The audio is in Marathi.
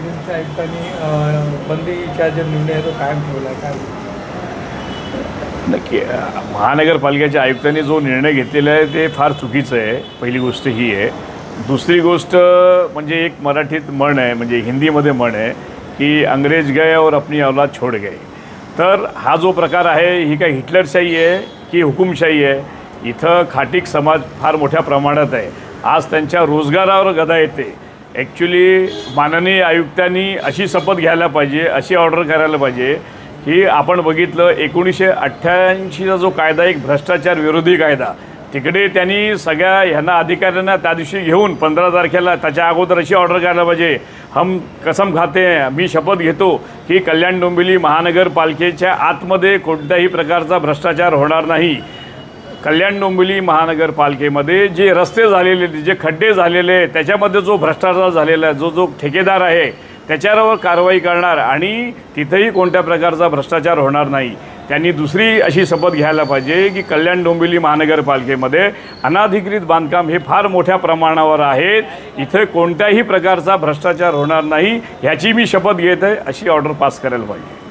पेढींच्या आयुक्तांनी अं, बंदीचा जो निर्णय आहे तो कायम ठेवला आहे. काय? नक्की महानगरपालिकेच्या आयुक्तांनी जो निर्णय घेतलेला आहे ते फार चुकीचं आहे. पहिली गोष्ट ही आहे. दुसरी गोष्ट म्हणजे एक मराठीत म्हण आहे म्हणजे हिंदीमध्ये म्हण आहे की अंग्रेज गए और अपनी औलाद छोड गए. तर हा जो प्रकार आहे ही काय हिटलरशाही आहे की हुकुमशाही आहे? इथं खाटीक समाज फार मोठ्या प्रमाणात आहे. आज त्यांच्या रोजगारावर गदा येते. ॲक्च्युली माननीय आयुक्तांनी अशी शपथ घ्यायला पाहिजे अशी ऑर्डर करायला पाहिजे की आपण बघितलं एकोणीसशे अठ्ठ्याऐंशीचा जो कायदा एक भ्रष्टाचार विरोधी कायदा. तिकडे त्यांनी सगळ्या ह्यांना अधिकाऱ्यांना त्या दिवशी घेऊन पंधरा तारखेला त्याच्या अगोदर अशी ऑर्डर करायला पाहिजे. हम कसम खाते मी शपथ घेतो की कल्याण डोंबिवली महानगरपालिकेच्या आतमध्ये कोणत्याही प्रकारचा भ्रष्टाचार होणार नाही. कल्याण डोंबिवली महानगरपालिकेमध्ये जे रस्ते झालेले जे खड्डे झालेले आहेत त्याच्यामध्ये जो भ्रष्टाचार झालेला आहे जो जो ठेकेदार आहे त्याच्यावर कारवाई करणार आणि तिथेही कोणत्या प्रकारचा भ्रष्टाचार होणार नाही. त्यांनी दुसरी अशी शपथ घ्यायला पाहिजे की कल्याण डोंबिवली महानगरपालिकेमध्ये अनाधिकृत बांधकाम हे फार मोठ्या प्रमाणावर आहेत इथे कोणत्याही प्रकारचा भ्रष्टाचार होणार नाही ह्याची मी शपथ घेत आहे अशी ऑर्डर पास करायला पाहिजे.